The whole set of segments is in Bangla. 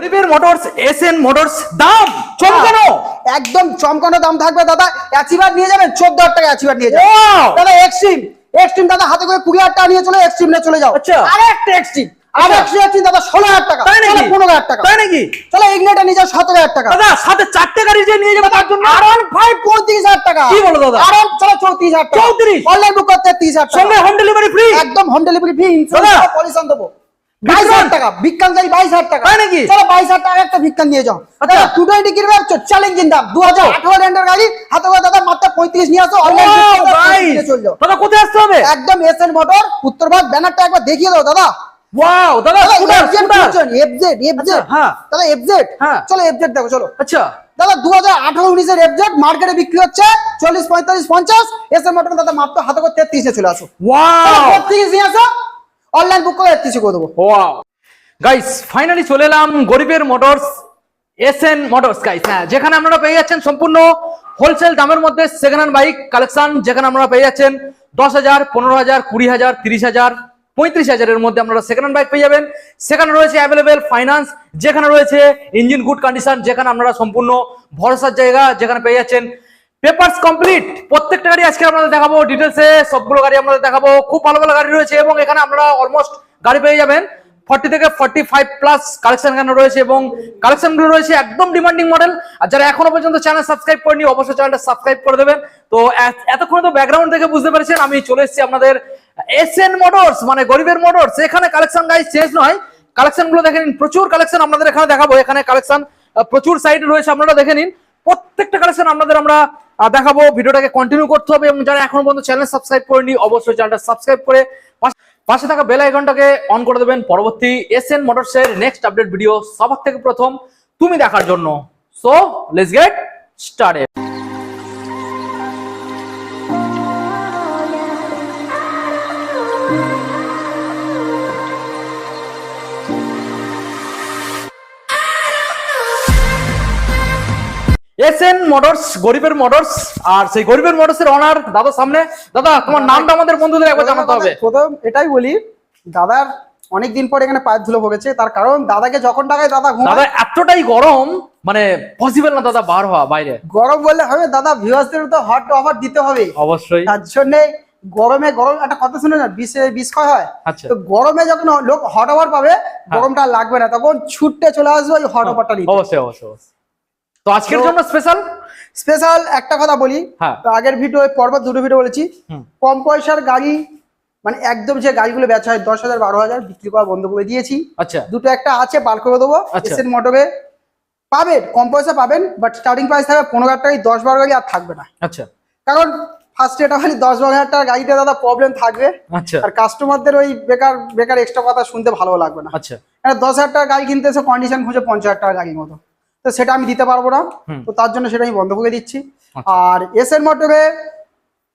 গরিবের মোটরস এস এন মোটরস দাম চমকানো। একদম চমকানো দাম থাকবে দাদা। অ্যাচিভার নিয়ে যাবেন চোদ্দ হাজার টাকা অ্যাচিভার নিয়ে যাবেন! দাদা এক্সট্রিম এক্সট্রিম দাদা হাতে করে কুড়ি হাজার টাকা নিয়ে চলে এক্সট্রিম নিয়ে চলে যাও। আচ্ছা। আর একটা এক্সট্রিম আর আচ্ছা। এক্সট্রিম দাদা ষোলো হাজার টাকা। তাই নাকি? চলো পনেরো হাজার টাকা। তাই নাকি? চলো ইগনেটা নিয়ে যাও সতেরো হাজার টাকা। দাদা সাথে চারটে গাড়ি যে নিয়ে যাবে তার জন্য? আর ওয়ান ফাইভ পঁয়ত্রিশ হাজার টাকা। কি বলো দাদা? আর চলো চৌত্রিশ হাজার টাকা। 34? অনলাইন বুক করতে তিরিশ টাকা। সঙ্গে হোম ডেলিভারি ফ্রি একদম হোম ডেলিভারি ফ্রি। পলিশন দেবো বাইশ হাজার টাকা বিজ্ঞান গাড়ি বাইশ হাজার টাকা। নাকি? চলো বাইশ হাজার টাকা একটা বিজ্ঞান নিয়ে যাও। আচ্ছা। দাদা টু টোয়েন্টি কিনবে চ্যালেঞ্জিং দাম। দু হাজার আঠারো রেন্ডের গাড়ি হাতে করে দাদা মাত্র পঁয়ত্রিশ নিয়ে আসো। অনলাইন চলে যাও। দাদা কোথায় আসতে হবে? একদম এস এন মোটর উত্তরভাগ ব্যানারটা একবার দেখিয়ে দাও দাদা। ওয়াও দাদা স্কুটার স্কুটার এফজেড এফজেড হ্যাঁ। দাদা এফজেড হ্যাঁ। চলো এফজেড দেখো চলো। আচ্ছা। দাদা দু হাজার আঠারো উনিশের এফজেড মার্কেটে বিক্রি হচ্ছে চল্লিশ পঁয়তাল্লিশ পঞ্চাশ। এস এন মোটর দাদা মাত্র হাতে করে তেত্রিশে চলে আসো। ওয়াও তেত্রিশ নিয়ে আসো। অনলাইন বুক করে তেত্রিশে করে দেবো। গাইস ফাইনালি চলে এলাম গরিবের motors S N motors guys হ্যাঁ যেখানে আপনারা পেয়ে যাচ্ছেন সম্পূর্ণ হোলসেল দামের মধ্যে সেকেন্ড হ্যান্ড বাইক কালেকশন যেখানে আপনারা পেয়ে যাচ্ছেন দশ হাজার, পনেরো হাজার, কুড়ি হাজার, তিরিশ হাজার, পঁয়ত্রিশ হাজারের মধ্যে আপনারা সেকেন্ড হ্যান্ড বাইক পেয়ে যাবেন। সেখানে রয়েছে অ্যাভেলেবেল ফাইন্যান্স যেখানে রয়েছে ইঞ্জিন গুড কন্ডিশন যেখানে আপনারা সম্পূর্ণ ভরসার জায়গা, যেখানে পেয়ে যাচ্ছেন পেপারস কমপ্লিট প্রত্যেকটা গাড়ি আজকে আপনাদের দেখাবো ডিটেলসে সবগুলো গাড়ি আপনাদের দেখাবো। খুব ভালো ভালো গাড়ি রয়েছে এবং এখানে আপনারা অলমোস্ট গাড়ি পেয়ে যাবেন। ফর্টি থেকে ফর্টি ফাইভ প্লাস কালেকশন এখানে রয়েছে এবং কালেকশনগুলো রয়েছে একদম ডিমান্ডিং মডেল আর যারা এখনও পর্যন্ত চ্যানেল সাবস্ক্রাইব করেনি অবশ্যই চ্যানেলটা সাবস্ক্রাইব করে দেবেন। তো এতক্ষণ তো ব্যাকগ্রাউন্ড থেকে বুঝতে পেরেছেন, আমি চলে এসেছি আপনাদের এস এন মোটরস মানে গরিবের মোটরস এখানে কালেকশন গাইজ চেঞ্জ নয়। কালেকশনগুলো দেখে নিন, প্রচুর কালেকশন আপনাদের এখানে দেখাবো। এখানে কালেকশন প্রচুর সাইড রয়েছে, আপনারা দেখে নিন। প্রত্যেকটা কালেকশন আপনাদের আমরা দেখাবো, ভিডিওটাকে কন্টিনিউ করতে হবে এবং যারা এখন পর্যন্ত চ্যানেল সাবস্ক্রাইব করেনি অবশ্যই চ্যানেলটা সাবস্ক্রাইব করে পাশ- থাকা বেল আইকনটাকে অন করে দেবেন। পরবর্তী এস এন মোটরসের নেক্সট আপডেট ভিডিও সবার থেকে প্রথম তুমি দেখার জন্য। So let's get started S N motors গরিবের মোটরস আর সেই গরিবের মোটরস এর অনার দাদা সামনে। দাদা তোমার নামটা আমাদের বন্ধুদের একবার জানাতে হবে। প্রথম এটাই বলি দাদার অনেকদিন পর এখানে পায়ের ধুলো ভোগেছে তার কারণ দাদাকে যখন টাকায় দাদা ঘুমায়। দাদা এতটাই গরম মানে পসিবল না দাদা বার হওয়া বাইরে? গরম বললে হবে দাদা ভিউয়ার্সদের তো হট অফার দিতে হবে। অবশ্যই। তার জন্য গরমে গরম একটা কথা শুনে না বিষে বিষ ক্ষয় হয়? আচ্ছা। তো গরমে যখন লোক হট অফার পাবে গরমটা লাগবে না তখন ছুটতে চলে আসবে ওই হট অফারটা নিতে। অবশ্যই অবশ্যই। তো আজকের জন্য স্পেশাল স্পেশাল একটা কথা বলি। হ্যাঁ। তো আগের ভিডিও পর্ব দুটো ভিডিও বলেছি। কম পয়সার গাড়ি মানে একদম যে গাড়িগুলো বেচা হয় দশ হাজার বারো হাজার বিক্রি করা বন্ধ করে দিয়েছি। আচ্ছা। দুটো একটা আছে বার করে দেবো আচ্ছা। এসএন মোটরে পাবেন কম পয়সা পাবেন বাট স্টার্টিং প্রাইস থাকবে পনেরো হাজার টাকায় দশ বারো গাড়ি আর থাকবে না। আচ্ছা। কারণ ফার্স্টে এটা খালি দশ বারো হাজার টাকার গাড়িতে দাদা প্রবলেম থাকবে। আচ্ছা। আর কাস্টমারদের ওই বেকার বেকার এক্সট্রা কথা শুনতে ভালো লাগবে না। আচ্ছা। দশ হাজার টাকা গাড়ি কিনতে এসে কন্ডিশন খুঁজে পঞ্চাশ হাজার টাকা গাড়ির মতো। তো সেটা আমি দিতে পারব না। তো তার জন্য সেটা আমি বন্ধ করে দিচ্ছি। আচ্ছা। আর এস এর মোটরে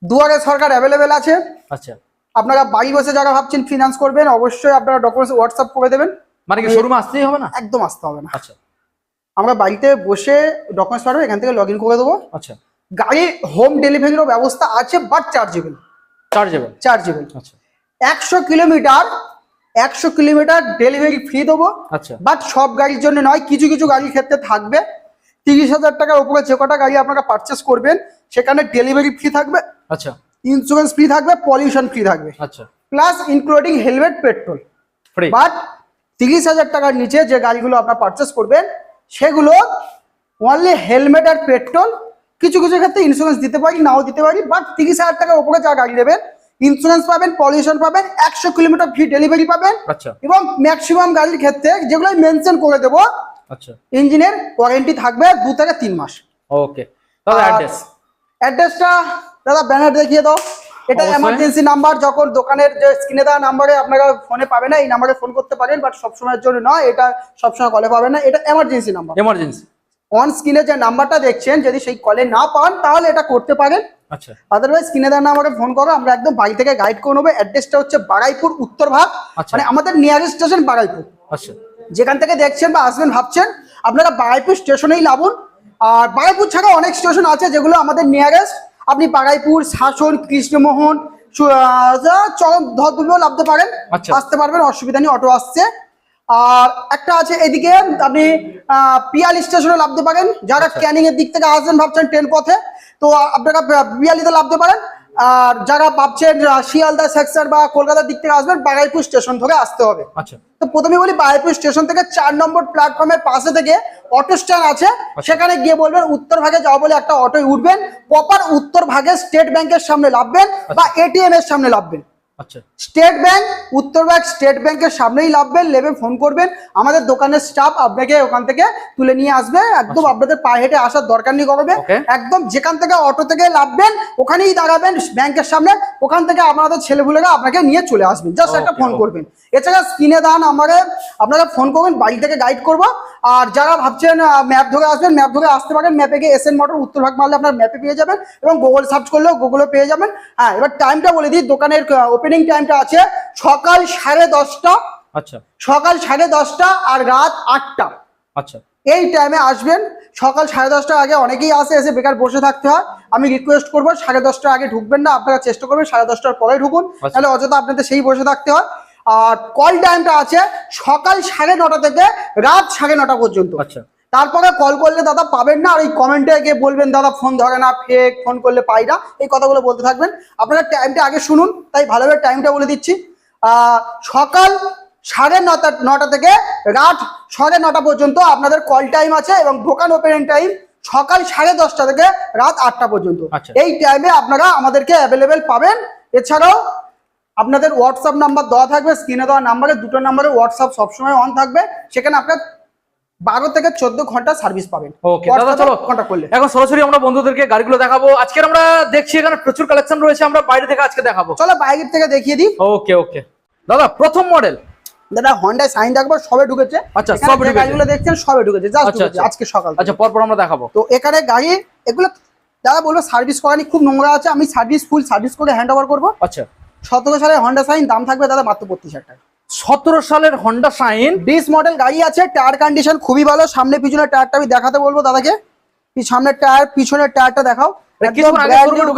দুয়ারে সরকার অ্যাভেলেবেল আছে। আচ্ছা। আপনারা বাড়ি বসে যারা ভাবছেন ফিনান্স করবেন অবশ্যই আপনারা ডকুমেন্টস হোয়াটসঅ্যাপ করে দেবেন। মানে কি শোরুমে আসতেই হবে না? একদম আসতে হবে না। আচ্ছা। আমরা বাড়িতে বসে ডকুমেন্টস পাঠাবো এখান থেকে লগ ইন করে দেবো। আচ্ছা। গাড়ি হোম ডেলিভারিরও ব্যবস্থা আছে বাট চার্জেবল চার্জেবল চার্জেবল আচ্ছা। একশো কিলোমিটার একশো কিলোমিটার ডেলিভারি ফ্রি দেবো। আচ্ছা। বাট সব গাড়ির জন্য নয় কিছু কিছু গাড়ির ক্ষেত্রে থাকবে। তিরিশ হাজার টাকার উপরে যে কটা গাড়ি আপনারা পারচেস করবেন সেখানে ডেলিভারি ফ্রি থাকবে। আচ্ছা। ইন্স্যুরেন্স ফ্রি থাকবে পলিউশন ফ্রি থাকবে। আচ্ছা। Plus including helmet petrol free but তিরিশ হাজার টাকার নিচে যে গাড়িগুলো আপনার পারচেস করবেন সেগুলো অনলি হেলমেট আর পেট্রোল কিছু কিছু ক্ষেত্রে ইন্স্যুরেন্স দিতে পারি নাও দিতে পারি বাট তিরিশ হাজার টাকার উপরে যা গাড়ি নেবেন ইন্স্যুরেন্স পাবেন পলিউশন পাবেন একশো কিলোমিটার ফ্রি ডেলিভারি পাবেন আচ্ছা। এবং ম্যাক্সিমাম গাড়ির ক্ষেত্রে যেগুলো মেনশন করে দেবো আচ্ছা। ইঞ্জিনের ওয়ারেন্টি থাকবে দু থেকে তিন মাস। ওকে দাদা অ্যাড্রেস অ্যাড্রেসটা দাদা ব্যানার দেখিয়ে দাও। এটা এমার্জেন্সি নাম্বার যখন দোকানের যে স্ক্রিনে দেওয়া নাম্বারে আপনারা ফোনে পাবেন না এই নাম্বারে ফোন করতে পারেন বাট সবসময়ের জন্য নয় এটা সবসময় কলে পাবেন না এটা এমার্জেন্সি নাম্বার এমার্জেন্সি অন স্ক্রিনে যে নাম্বারটা দেখছেন যদি সেই কলে না পান তাহলে এটা করতে পারেন। আচ্ছা। আদারওয়াইজ স্ক্রিনে দেওয়া নাম্বারে ফোন করো আমরা একদম বাড়ি থেকে গাইড করে নেব। অ্যাড্রেসটা হচ্ছে বাগাইপুর উত্তর ভাগ আচ্ছা। মানে আমাদের নিয়ারেস্ট স্টেশন বাগাইপুর আচ্ছা। যেখান থেকে দেখছেন বা আসবেন ভাবছেন আপনারা বাগাইপুর স্টেশনেই নামুন আর বাগাইপুর ছাড়া অনেক স্টেশন আছে যেগুলো আমাদের নিয়ারেস্ট আপনি বাগাইপুর শাসন কৃষ্ণমোহন চরম ধরদুবেও নামতে পারেন। আচ্ছা। আসতে পারবেন অসুবিধা নেই অটো আসছে। আর একটা আছে এদিকে আপনি পিয়ালি স্টেশনে নামতে পারেন। যারা ক্যানিং এর দিক থেকে আসবেন ভাবছেন ট্রেন পথে তো আপনারা পিয়ালিতে নামতে পারেন। আর যারা ভাবছেন শিয়ালদা সেকশন বা কলকাতার দিক থেকে আসবেন বাগাইপুর স্টেশন ধরে আসতে হবে। আচ্ছা। তো প্রথমে বলি বাগাইপুর স্টেশন থেকে চার নম্বর প্ল্যাটফর্মের পাশে থেকে অটো স্ট্যান্ড আছে। সেখানে গিয়ে বলবেন উত্তর ভাগে যাও বলে একটা অটোয় উঠবেন প্রপার উত্তর ভাগে স্টেট ব্যাংকের সামনে লাভবেন বা এটিএম এর সামনে লাভবেন আচ্ছা। স্টেট ব্যাংক উত্তর ব্যাংক স্টেট ব্যাংকের সামনেই লাভবেন লেবে ফোন করবেন। আমাদের দোকানের স্টাফ আপনাকে ওখান থেকে তুলে নিয়ে আসবে। একদম আপনাদের পায়ে হেঁটে আসার দরকার নেই করবে একদম যেখান থেকে অটো থেকে লাভবেন ওখানেই দাঁড়াবেন ব্যাংকের সামনে। ওখান থেকে আপনাদের ছেলেপুলেরা আপনাকে নিয়ে চলে আসবেন। জাস্ট একটা ফোন করবেন। এছাড়া স্ক্রিনে দান আমাকে আপনারা ফোন করবেন বাড়ি থেকে গাইড করব। আর যারা ভাবছেন ম্যাপ ধরে আসবেন ম্যাপ ধরে আসতে পারেন। ম্যাপে গিয়ে এসএন মোটর উত্তর ভাগ মারলে আপনার ম্যাপে পেয়ে যাবেন। এবং গুগল সার্চ করলেও গুগলে পেয়ে যাবেন। হ্যাঁ এবার টাইমটা বলে দিই। দোকানের ওপেনিং টাইমটা আছে সকাল সাড়ে দশটা। আচ্ছা। সকাল সাড়ে দশটা আর রাত আটটা। আচ্ছা। এই টাইমে আসবেন। সকাল সাড়ে দশটার আগে অনেকেই আসে এসে বেকার বসে থাকতে হয়। আমি রিকোয়েস্ট করব সাড়ে দশটার আগে ঢুকবেন না আপনারা চেষ্টা করবেন সাড়ে দশটার পরে ঢুকুন। আচ্ছা। তাহলে অযথা আপনাদের সেই বসে থাকতে হয়। আর কল টাইমটা আছে সকাল সাড়ে নটা থেকে রাত সাড়ে নটা পর্যন্ত। আচ্ছা। তারপরে কল করলে দাদা পাবেন না আর এই কমেন্টে গিয়ে বলবেন দাদা ফোন ধরে না ফেক ফোন করলে পাই না। এই কথাগুলো বলতে থাকবেন। আপনারা টাইমটা আগে শুনুন তাই ভালোভাবে টাইমটা বলে দিচ্ছি। সকাল সাড়ে নটা নটা থেকে রাত সাড়ে নটা পর্যন্ত আপনাদের কল টাইম আছে এবং দোকান ওপেনিং টাইম সকাল সাড়ে দশটা থেকে রাত আটটা পর্যন্ত। আচ্ছা। এই টাইমে আপনারা আমাদেরকে অ্যাভেলেবেল পাবেন। এছাড়াও আপনাদের হোয়াটসঅ্যাপ নাম্বার দেওয়া থাকবে স্ক্রিনে দেওয়া নাম্বারে দুটো নাম্বারে হোয়াটসঅ্যাপ সবসময় অন থাকবে। সেখানে আপনার বারো থেকে চোদ্দ ঘণ্টা সার্ভিস পাবেন। ওকে দাদা চলো। কন্ট্যাক্ট করলে। এখন সরাসরি আমরা বন্ধুদেরকে গাড়িগুলো দেখাবো। আজকে আমরা দেখছি এখানে প্রচুর কালেকশন রয়েছে আমরা বাইরে থেকে আজকে দেখাবো। চলো বাইরের থেকে দেখিয়ে দিই। ওকে ওকে দাদা প্রথম মডেল দাদা হন্ডা সাইন দেখব সবে ঢুকেছে। আচ্ছা, সবে ঢুকেছে। গাড়িগুলো দেখছেন সবে ঢুকেছে জাস্ট আচ্ছা, ঢুকেছে আচ্ছা। আজকে সকাল। আচ্ছা পরপর আমরা দেখাবো। তো এখানে গাড়ি এগুলো দাদা বলব সার্ভিস করানি খুব নোংরা আছে আমি সার্ভিস ফুল সার্ভিস করে হ্যান্ড ওভার করব। আচ্ছা। সতেরো সালে হন্ডা সাইন দাম থাকবে দাদা মাত্র বত্রিশ হাজার টাকা। সতেরো সালের হন্ডা শাইন বিশ মডেল গাড়ি আছে টায়ার কন্ডিশন খুবই ভালো। সামনে পিছনের টায়ারটা আমি দেখাতে বলব দাদাকে। সামনের টায়ার পিছনের টায়ারটা দেখাও।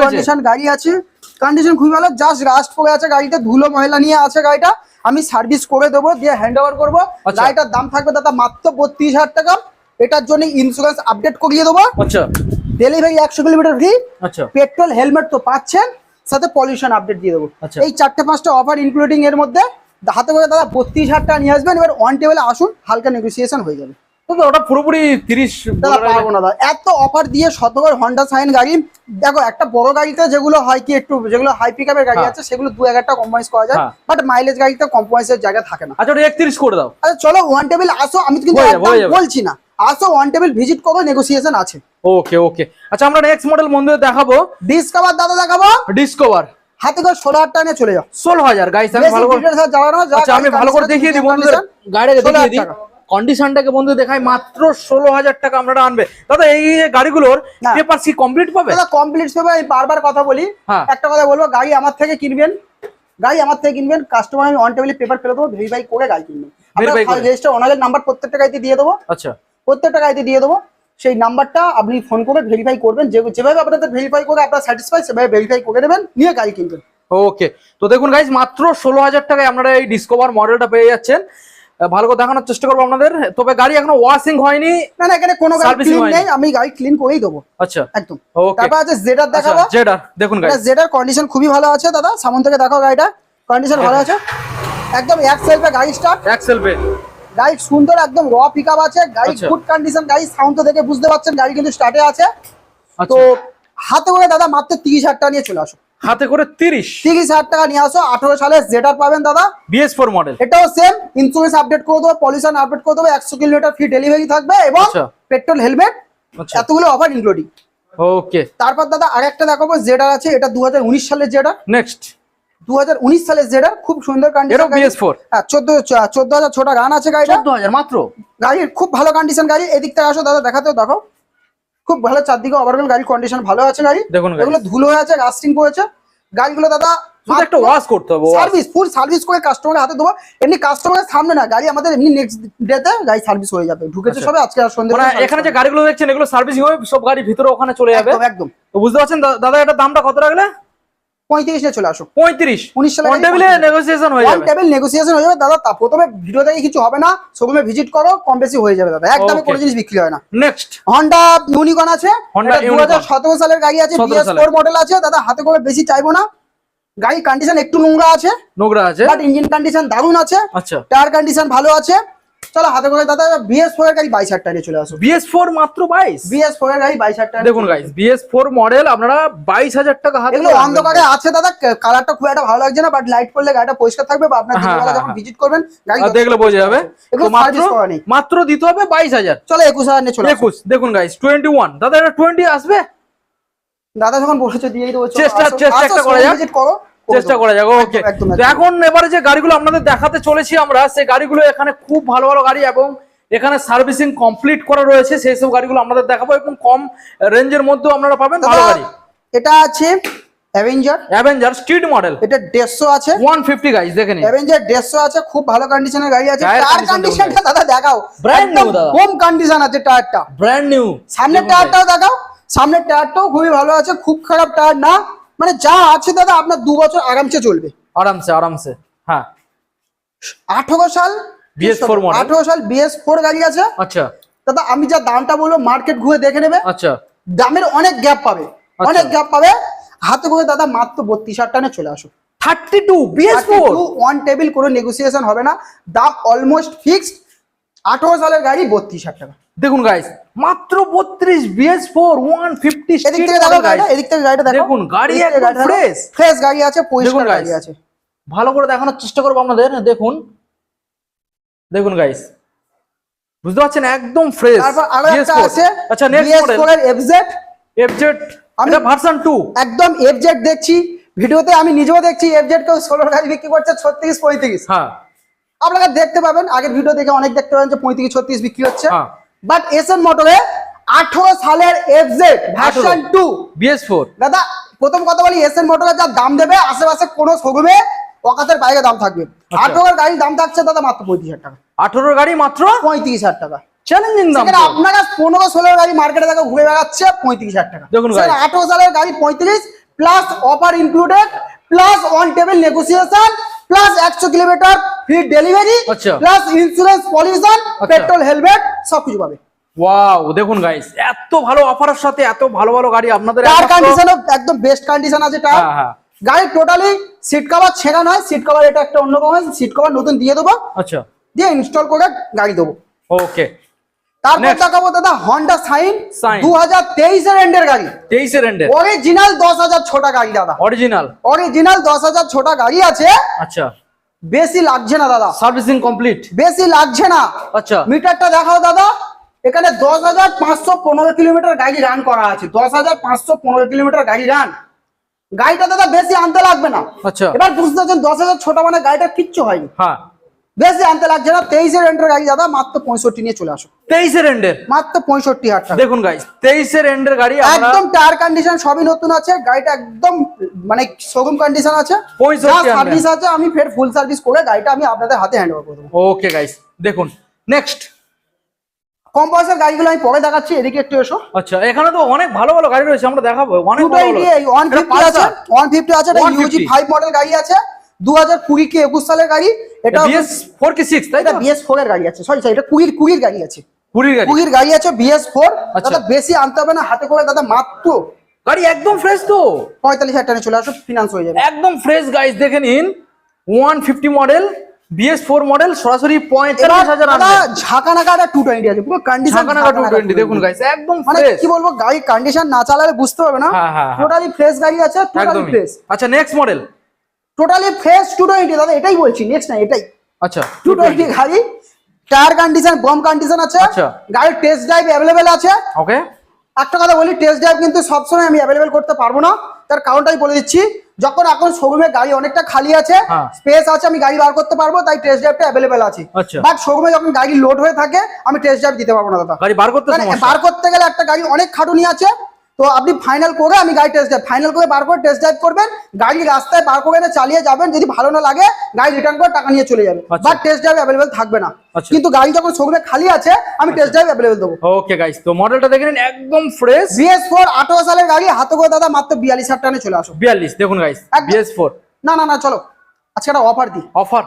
কন্ডিশন গাড়ি আছে। কন্ডিশন খুবই ভালো জাস্ট রাস্ট পড়ে আছে গাড়িতে ধুলো ময়লা নিয়ে আছে গাড়িটা। আমি সার্ভিস করে দেবো দিয়ে হ্যান্ড ওভার করব। আচ্ছা। গাড়িটার দাম থাকবে দাদা মাত্র বত্রিশ হাজার টাকা। এটার জন্য ইন্স্যুরেন্স আপডেট করিয়ে দেবো। আচ্ছা। ডেলিভারি একশো কিলোমিটার ফ্রি আচ্ছা। পেট্রোল হেলমেট তো পাচ্ছেন। সাথে পলিউশন আপডেট দিয়ে দেবো। আচ্ছা। এই চারটে পাঁচটা অফার ইনক্লুডিং এর মধ্যে। হাতে করে দাদা বত্রিশ হাজার টাকা নিয়ে আসবেন এবার ওয়ান টেবিলে আসুন হালকা নেগোসিয়েশন হয়ে যাবে। ওটা পুরোপুরি তিরিশ দাদা পারব না দাদা। এত অফার দিয়ে শতকর হন্ডা সাইন গাড়ি দেখো একটা বড় গাড়িতে যেগুলো হয় কি একটু যেগুলো হাই পিকআপের গাড়ি হ্যাঁ। আছে সেগুলো দু হাজার টাকা কম্প্রোমাইজ করা যায় হ্যাঁ। বাট মাইলেজ গাড়িতে কম্প্রোমাইজের জায়গা থাকে না। আচ্ছা ওটা একত্রিশ করে দাও। আচ্ছা চলো ওয়ান টেবিল আসো আমি কিন্তু হয়ে হয়ে। বলছি না। আসো ওয়ান টেবিল ভিজিট করো নেগোসিয়েশন আছে। ওকে ওকে আচ্ছা আমরা নেক্সট মডেল বন্ধুদের দেখাবো। ডিসকাভার দাদা দেখাবো। ডিসকভার হাতে করে ষোলো হাজার টাকা চলে যাও। ষোলো হাজার আমি ভালো করে যা আচ্ছা ভালো করে দেখিয়ে দিই বন্ধুদের। দেখিয়ে দিই। কন্ডিশনটাকে বন্ধু দেখাই মাত্র ষোলো হাজার টাকা আপনারা আনবে। দাদা এই গাড়িগুলোর। পেপার কি কমপ্লিট পাবে? দাদা কমপ্লিট হবে আমি বারবার কথা বলি। হ্যাঁ। একটা কথা বলব গাড়ি আমার থেকে কিনবেন গাড়ি আমার থেকে কিনবেন কাস্টমার আমি অন টেবিলে পেপার ফেলে দেবো ভেরিফাই করে গাড়ি কিনবেন। রেজিস্টার ওনাদের নাম্বার প্রত্যেকটা গাড়িতে দিয়ে দেবো। আচ্ছা। প্রত্যেকটা গাড়িতে দিয়ে দেবো। সেই নাম্বারটা আপনি ফোন করে ভেরিফাই করবেন। যেভাবে আপনাদের ভেরিফাই করে আপনার স্যাটিসফাই সেভাবে ভেরিফাই করে নেবেন। নিয়ে গাড়ি কিনবেন। ওকে তো দেখুন গাইজ মাত্র ষোলো হাজার টাকায় আপনারা এই ডিসকভার মডেলটা পেয়ে যাচ্ছেন। ভালো করে দেখানোর চেষ্টা করব আপনাদের। তবে গাড়ি এখনও ওয়াশিং হয়নি। না না এখানে কোনো গাড়ি ক্লিন নেই। আমি গাড়ি ক্লিন করেই দেবো। আচ্ছা। একদম। তারপর আছে জেডার আচ্ছা দেখাবো। জেডার দেখুন জেডার কন্ডিশন খুবই ভালো আছে দাদা। সামন থেকে দেখাও গাড়িটা। কন্ডিশন ভালো আছে। একদম এক সেলফে গাড়ি স্টার্ট এক্সেল পে গাড়ি সুন্দর একদম র পিক আছে। গাড়ি আচ্ছা। গুড কন্ডিশন গাড়ি সাউন্ড তো দেখে বুঝতে পারছেন গাড়ি কিন্তু স্টার্টে আছে। আচ্ছা। তো হাতে করে দাদা মাত্র তিরিশ হাজার টাকা নিয়ে চলে আসো। হাতে করে তিরিশ? তিরিশ হাজার টাকা নিয়ে আসো। আঠারো সালে জেটার পাবেন দাদা। বিএস ফোর মডেল এটাও সেম ইন্স্যুরেন্স আপডেট করে দেবো পলিউশন আপডেট করে দেবো। একশো কিলোমিটার ফ্রি ডেলিভারি থাকবে এবং আচ্ছা। পেট্রোল হেলমেট আচ্ছা। এতগুলো অফার ইনক্লুডিং ওকে তারপর দাদা আরেকটা দেখাবো জেডার আছে। এটা দু হাজার উনিশ সালের জেডার নেক্সট দু হাজার উনিশ সালের জেডার খুব সুন্দর কন্ডিশন বিএস ফোর হ্যাঁ চোদ্দ চোদ্দ হাজার ছোটা গান আছে গাড়িটা। চোদ্দ হাজার মাত্র? গাড়ির খুব ভালো কন্ডিশন গাড়ি। এদিক থেকে আসো দাদা দেখাতেও দেখো। খুব ভালো চারদিকে ওভারঅল গাড়ির কন্ডিশন ভালো আছে গাড়ি। দেখুন এগুলো ধুলো হয়ে আছে রাস্টিং পড়েছে গাড়িগুলো দাদা শুধু একটা ওয়াশ করতে হবে সার্ভিস ফুল সার্ভিস করে কাস্টমারের হাতে দেবো এমনি কাস্টমারের সামনে না গাড়ি আমাদের এমনি নেক্সট ডেতে গাড়ি সার্ভিস হয়ে যাবে। ঢুকেছে আচ্ছা। সবে আজকে আর সন্ধ্যে মানে এখানে যে গাড়িগুলো দেখছেন এগুলো সার্ভিসিং হবে সব গাড়ি ভিতরে ওখানে চলে যাবে? একদম একদম। তো বুঝতে পারছেন দাদা এটার দামটা কত রাখলে? পঁয়ত্রিশ নিয়ে চলে আসো পঁয়ত্রিশ। উনিশ সালে নেগোসিয়েশন হয়ে যাবে। টেবিল নেগোসিয়েশন হয়ে যাবে দাদা তা প্রথমে ভিডিও দেখে কিছু হবে না শোরুমে ভিজিট করো কম বেশি হয়ে যাবে দাদা। একদমই কোনো জিনিস বিক্রি হয় না। নেক্সট হন্ডা ইউনিকন আছে Honda দু হাজার সতেরো সালের গাড়ি আছে 17 বিএস সালের। ফোর মডেল আছে দাদা হাতে করে বেশি চাইব না। গাড়ি কন্ডিশন একটু নোংরা আছে। নোংরা আছে। বাট ইঞ্জিন কন্ডিশন দারুণ আছে। আচ্ছা। টায়ার কন্ডিশন ভালো আছে। চলো হাতে করে দাদা বিএস ফোর এর গাড়ি বাইশ হাজার টাকা নিয়ে চলে আসো। বিএস ফোর মাত্র বাইশ? বিএস ফোর এর গাড়ি বাইশ হাজার টাকা দেখুন গাইস বিএস ফোর মডেল আপনারা বাইশ হাজার টাকা হাতে এগুলো অন্ধকারে আছে দাদা কালারটা খুব একটা ভালো লাগছে না বাট লাইট করলে গাড়িটা পরিষ্কার থাকবে বা আপনার হ্যাঁ, দিনবেলা হ্যাঁ, যখন হ্যাঁ। ভিজিট করবেন গাড়ি দেখলে বোঝা যাবে। এগুলো মাত্র মাত্র দিতে হবে বাইশ হাজার। চলো একুশ হাজার নিয়ে চলে একুশ দেখুন গাইস টোয়েন্টি ওয়ান দাদা এটা টোয়েন্টি আসবে? দাদা যখন বলেছে দিয়েই দেবো চেষ্টা- চেষ্টা একটা করা যাক। করে। চেষ্টা। করা যাক ওকে তো এখন এবারে যে গাড়িগুলো আপনাদের দেখাতে চলেছি আমরা সেই গাড়িগুলো এখানে খুব ভালো ভালো গাড়ি এবং এখানে সার্ভিসিং কমপ্লিট করা রয়েছে সেই সব গাড়িগুলো আপনাদের দেখাবো এবং কম রেঞ্জের মধ্যেও আপনারা পাবেন ভালো গাড়ি। এটা আছে অ্যাভেঞ্জার অ্যাভেঞ্জার স্ট্রিট মডেল এটা দেড়শো আছে। ওয়ান ফিফটি গাইস দেখে নিন। অ্যাভেঞ্জার দেড়শো আছে খুব ভালো কন্ডিশনের গাড়ি আছে। টায়ার দেখুন। কন্ডিশনটা দাদা দেখাও। New একদম দাদা। কম কন্ডিশন আছে টায়ারটা। ব্র্যান্ড নিউ সামনের টায়ারটাও দেখাও। সামনের টায়ারটাও খুবই ভালো আছে খুব খারাপ টায়ার না। মানে যা আছে দাদা আপনার দু বছর আরামসে চলবে। আরামসে আরামসে হ্যাঁ। আঠারো সাল BS4 model। আঠারো সাল বিএস ফোর গাড়ি আছে। আচ্ছা। দাদা আমি যা দামটা বলব মার্কেট ঘুরে দেখে নেবে। আচ্ছা। দামের অনেক গ্যাপ পাবে। আচ্ছা। অনেক গ্যাপ পাবে। হাতে করে দাদা মাত্র বত্রিশ হাজার টাকা চলে আসো। Thirty two BS four one table কোনো নেগোসিয়েশন হবে না। দাম অলমোস্ট ফিক্সড আঠারো সালের গাড়ি বত্রিশ হাজার টাকা। দেখুন গাইস মাত্র বত্রিশ বিএস ফোর ওয়ান ফিফটি এদিক থেকে দেখো গাড়িটা এদিক থেকে গাড়িটা দেখো। দেখুন, গাড়ি একদম fresh। ফ্রেশ গাড়ি আছে পরিষ্কার গাড়ি আছে। ভালো করে দেখানোর চেষ্টা করব আপনাদের দেখুন। দেখুন গাইস বুঝতে পারছেন? একদম ফ্রেশ তারপর আরও একটা আছে আচ্ছা নেক্সট মডেল এফজেড এফজেড এটা ভার্সন 2 একদম এফজেড দেখছি। ভিডিওতে আমি নিজেও দেখছি এফজেড কেউ ষোলোর গাড়ি বিক্রি করছে ছত্রিশ পঁয়ত্রিশ। হ্যাঁ। আপনারা দেখতে পাবেন আগের ভিডিও দেখে অনেক দেখতে পাবেন যে পঁয়ত্রিশ ছত্রিশ বিক্রি হচ্ছে। হ্যাঁ। বাট এস এসএন মোটরে আঠারো সালের FZ version two BS four দাদা প্রথম কথা বলি এসএন মোটরে যা দাম দেবে আশেপাশে কোনো শোরুমে অকাতের বাইরে দাম থাকবে। আচ্ছা। আঠারোর গাড়ির দাম থাকছে দাদা মাত্র পঁয়ত্রিশ হাজার টাকা। আঠেরোর গাড়ি মাত্র পঁয়ত্রিশ হাজার টাকা। চ্যালেঞ্জিং দাম। আপনারা পনেরো ষোলো গাড়ি মার্কেটে দেখো ঘুরে বেড়াচ্ছে পঁয়ত্রিশ হাজার টাকা। দেখুন। আঠারো সালের গাড়ি পঁয়ত্রিশ plus offer included plus on table negotiation plus একশো kilometre free delivery. Plus insurance pollution. Petrol helmet সবকিছু পাবে। ওয়াও দেখুন গাইস এত ভালো অফারের সাথে এত ভালো ভালো গাড়ি আপনাদের টায়ার কন্ডিশনও একদম বেস্ট কন্ডিশন আছে টায়ার হ্যাঁ হ্যাঁ। গাড়ি টোটালি সিট কভার ছেঁড়া নয় সিট কভার এটা একটা অন্য সিট কভার নতুন দিয়ে দেবো। আচ্ছা। দিয়ে ইনস্টল করে গাড়ি দেবো। ওকে তারপর. দেখাবো দাদা হন্ডা সাইন দু হাজার তেইশের এন্ডের গাড়ি। তেইশের এন্ডে অরিজিনাল দশ হাজার ছোটা গাড়ি দাদা। অরিজিনাল অরিজিনাল দশ হাজার ছোটা গাড়ি আছে। আচ্ছা। বেশি লাগছে না দাদা। Servicing complete? বেশি লাগছে না। আচ্ছা। মিটারটা দেখাও দাদা। এখানে দশ হাজার পাঁচশো পনেরো কিলোমিটার গাড়ি রান করা আছে। দশ হাজার পাঁচশো পনেরো কিলোমিটার গাড়ি রান গাড়িটা দাদা বেশি আনতে লাগবে না। আচ্ছা। এবার বুঝতে পারছেন দশ হাজার ছোট মানে গাড়িটা কিচ্ছু হয়নি। হ্যাঁ। বেশি আনতে লাগছে না তেইশের এন্ডের গাড়ি দাদা মাত্র পঁয়ষট্টি নিয়ে চলে আসো। তেইশের এন্ডের মাত্র পঁয়ষট্টি হাজার দেখুন গাইস তেইশের এন্ডের গাড়ি একদম টায়ার কন্ডিশন সবই নতুন আছে গাড়িটা একদম মানে শোরুম কন্ডিশন আছে। সার্ভিস আছে আমি ফের ফুল সার্ভিস করে গাড়িটা আমি আপনাদের হাতে হ্যান্ড ওভার করে দেবো। ওকে গাইস দেখুন নেক্সট কম পয়সার গাড়িগুলো আমি পরে দেখাচ্ছি এদিকে একটু এসো। আচ্ছা এখানে তো অনেক ভালো ভালো গাড়ি রয়েছে আমরা দেখাবো। অনেক দুটো ভালো ভালো। এই ওয়ান এটা ফিফটি আছে Pulsar। ওয়ান ফিফটি আছে এটা 150 ইউজি ফাইভ মডেল গাড়ি আছে। দু হাজার কুড়ি কি একুশ সালের গাড়ি? এটা বিএস ফোর কি সিক্স তাই এটা বিএস ফোর এর গাড়ি আছে। সরি সরি এটা কুড়ির কুড়ির গাড়ি আছে। কুড়ির গাড়ি। কুড়ির গাড়ি আছে বিএস ফোর আচ্ছা। দাদা বেশি আনতে হবে না হাতে করে দাদা মাত্র গাড়ি একদম ফ্রেশ তো। পঁয়তাল্লিশ হাজার টাকা চলে আসো ফিনান্স হয়ে যাবে। একদম ফ্রেশ গাইস দেখে নিন। One fifty model BS four model সরাসরি পঁয়তাল্লিশ হাজার একটা টু টোয়েন্টি আছে পুরো কন্ডিশন ঝাঁকানাকা টু টোয়েন্টি দেখুন গাইস একদম মানে কি বলব গাড়ি কন্ডিশন না চালালে বুঝতে পারবে না। হ্যাঁ, হ্যাঁ, হ্যাঁ। টোটালি ফ্রেশ গাড়ি আছে টোটালি ফ্রেশ আচ্ছা next model totally fresh two twenty দাদা এটাই বলছি নেক্সট না এটাই। আচ্ছা টু টোয়েন্টি গাড়ি টায়ার কন্ডিশন বম কন্ডিশন আছে আচ্ছা। গাড়ির টেস্ট ড্রাইভ অ্যাভেলেবেল আছে। ওকে একটা কথা বলি টেস্ট ড্রাইভ কিন্তু সবসময় আমি অ্যাভেলেবেল করতে পারব না। তার কারণটাই বলে দিচ্ছি যখন এখন শোরুমে গাড়ি অনেকটা খালি আছে হ্যাঁ। স্পেস আছে আমি গাড়ি বার করতে পারব তাই টেস্ট ড্রাইভটা অ্যাভেলেবেল আছে। আচ্ছা। বাট শোরুমে যখন গাড়ি লোড হয়ে থাকে আমি টেস্ট ড্রাইভ দিতে পারব না দাদা। গাড়ি বার করতে মানে বার করতে গেলে একটা গাড়ি অনেক খাটুনি আছে তো আপনি ফাইনাল করে আমি গাড়ি টেস্ট ড্রাইভ ফাইনাল করে বার করে টেস্ট ড্রাইভ করবেন গাড়ি রাস্তায় বার করে এনে চালিয়ে যাবেন যদি ভালো না লাগে গাড়ি রিটার্ন করে টাকা নিয়ে চলে যাবেন। আচ্ছা। বাট টেস্ট ড্রাইভ অ্যাভেলেবেল থাকবে না। আচ্ছা। কিন্তু গাড়ি যখন শোরুমে খালি আছে আমি টেস্ট ড্রাইভ অ্যাভেলেবেল দেবো। ওকে গাইস তো মডেলটা দেখে নিন একদম ফ্রেশ বিএস ফোর আঠারো সালের গাড়ি হাতে করে দাদা মাত্র বিয়াল্লিশ হাজার টাকা চলে আসো। বিয়াল্লিশ দেখুন গাইস একদম। বিএস ফোর না না না চলো। আজকে একটা অফার দিই। অফার